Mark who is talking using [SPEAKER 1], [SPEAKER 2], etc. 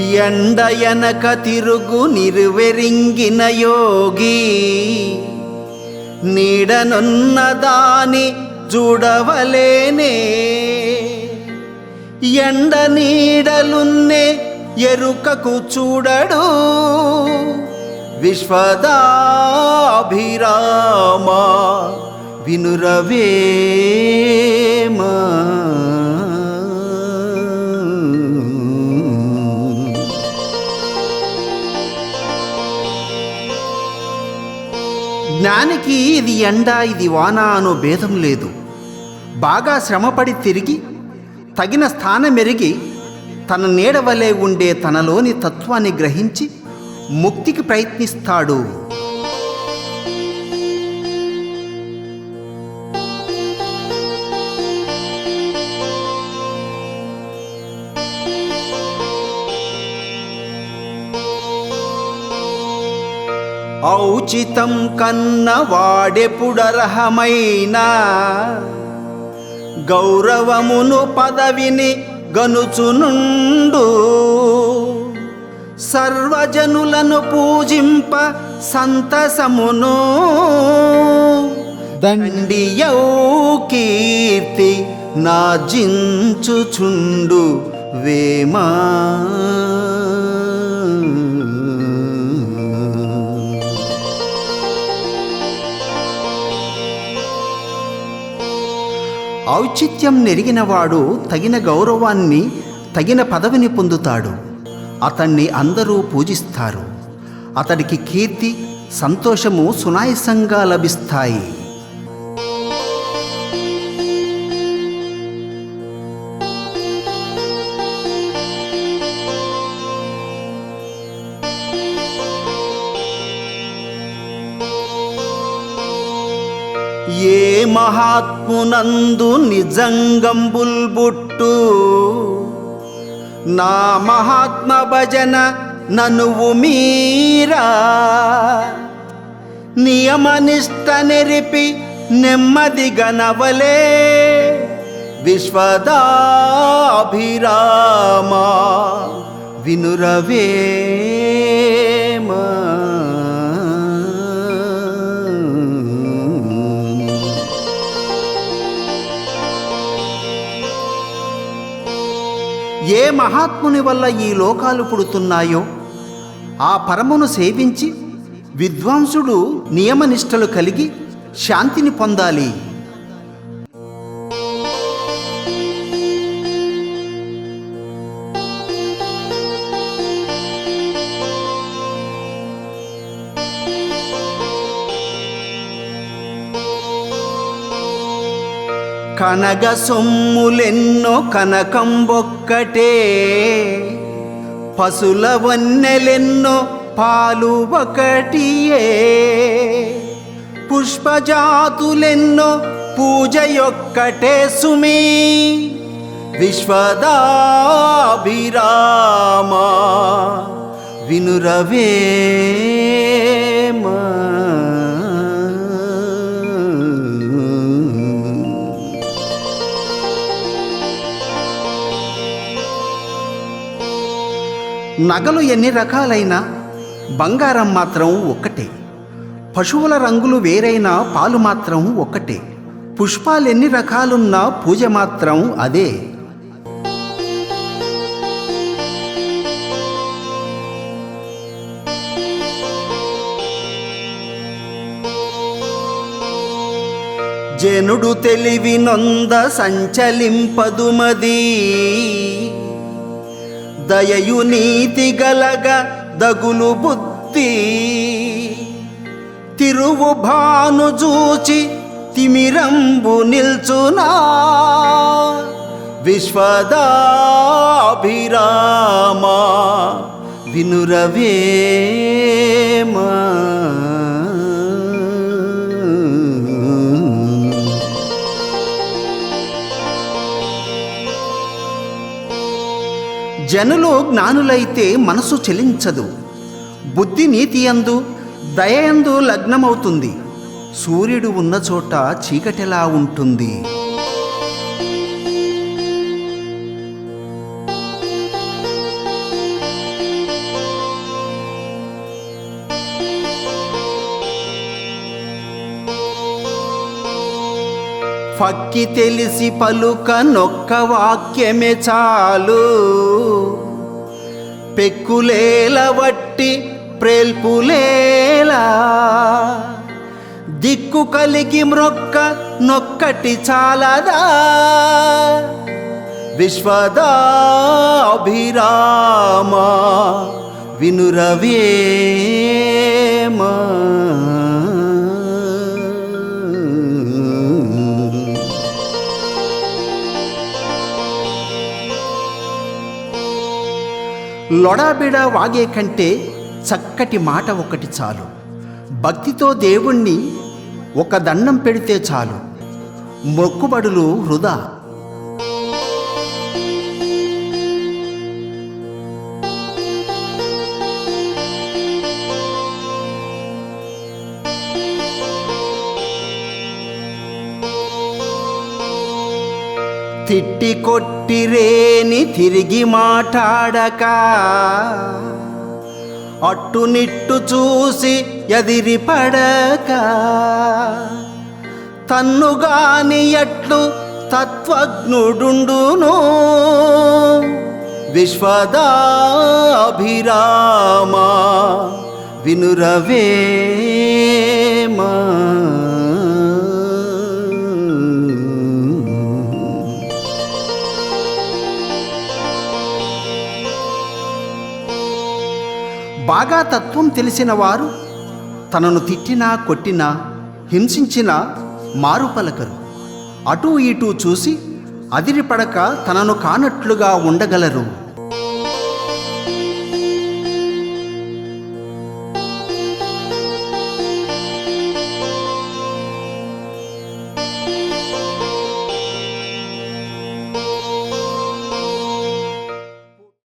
[SPEAKER 1] ఎండయనక తిరుగు నిరువెరింగిన యోగి. నీడనున్న దాని చూడవలేనే ఎండ నీడలున్నే ఎరుకకు చూడడు. విశ్వదాభిరామ వినురవేమా. జ్ఞానికి ఇది ఎండ ఇది వాన అనో భేదం లేదు. బాగా శ్రమపడి తిరిగి తగిన స్థానమెరిగి తన నీడ వలె ఉండే తనలోని తత్వాన్ని గ్రహించి ముక్తికి ప్రయత్నిస్తాడు. ఔచితం కన్న వాడెపుడర్హమైన గౌరవమును పదవిని గనుచునుండు. సర్వజనులను పూజింప సంతసమును దండియౌ కీర్తి నాజించుచుండు వేమా. ఔచిత్యం నెరిగినవాడు తగిన గౌరవాన్ని తగిన పదవిని పొందుతాడు. అతన్ని అందరూ పూజిస్తారు. అతడికి కీర్తి సంతోషము సునాయసంగా లభిస్తాయి. ఏ మహాత్మునందు నిజంగంబుల్ బుట్టు నా మహాత్మ భజన ననువు మీరా? నియమనిష్ట నెరిపి నెమ్మది గనవలే? విశ్వదాభిరామా వినురవే? మహాత్ముని వల్ల ఈ లోకాలు పుడుతున్నాయో? ఆ పరమును సేవించి విద్వాంసుడు నియమనిష్టలు కలిగి శాంతిని పొందాలి. కనగ సొమ్ములెన్నో కనకంబొక్కటే. పశుల వన్నెలెన్నో పాలు ఒకటియే. పుష్పజాతులెన్నో పూజ యొక్కటే సుమీ. విశ్వదాభిరామ వినురవేమా. నగలు ఎన్ని రకాలైనా? బంగారం మాత్రం ఒక్కటే. పశువుల రంగులు వేరైనా పాలు మాత్రం ఒక్కటే. పుష్పాలు ఎన్ని రకాలున్నా పూజ మాత్రం అదే. జనుడు తెలివి నొంద సంచలింపదుమదీ. దయయు నీతి గలగ దగులు బుద్ధి. తిరువు భాను చూచి తిమిరంబు నిల్చునా. విశ్వదాభిరామ వినురవేమా. జనులు జ్ఞానులైతే మనసు చెలించదు. బుద్ధి నీతియందు దయయందు లగ్నమవుతుంది. సూర్యుడు ఉన్న చోట చీకటిలా ఉంటుంది. ఫక్కి తెలిసి పలుక నొక్క వాక్యమే చాలు. పెక్కులేల వట్టి ప్రేల్పులేలా. దిక్కు కలిగి మ్రొక్క నొక్కటి చాలదా. విశ్వదాభిరామ వినురవేమా. లొడాబిడ వాగే కంటే చక్కటి మాట ఒకటి చాలు. భక్తితో దేవుణ్ణి ఒక దండం పెడితే చాలు. మొక్కుబడులు వృధా. తిట్టి కొట్టిరేని తిరిగి మాట్లాడక అట్టునిట్టు చూసి ఎదిరి పడక తన్నుగాని ఎట్లు తత్వజ్ఞుడుండును. విశ్వదాభిరామ వినురవేమా. బాగా తత్వం తెలిసిన వారు తనను తిట్టినా కొట్టినా హింసించినా మారుపలకరు అటూ ఇటూ చూసి అదిరిపడక తనను కానట్లుగా ఉండగలరు.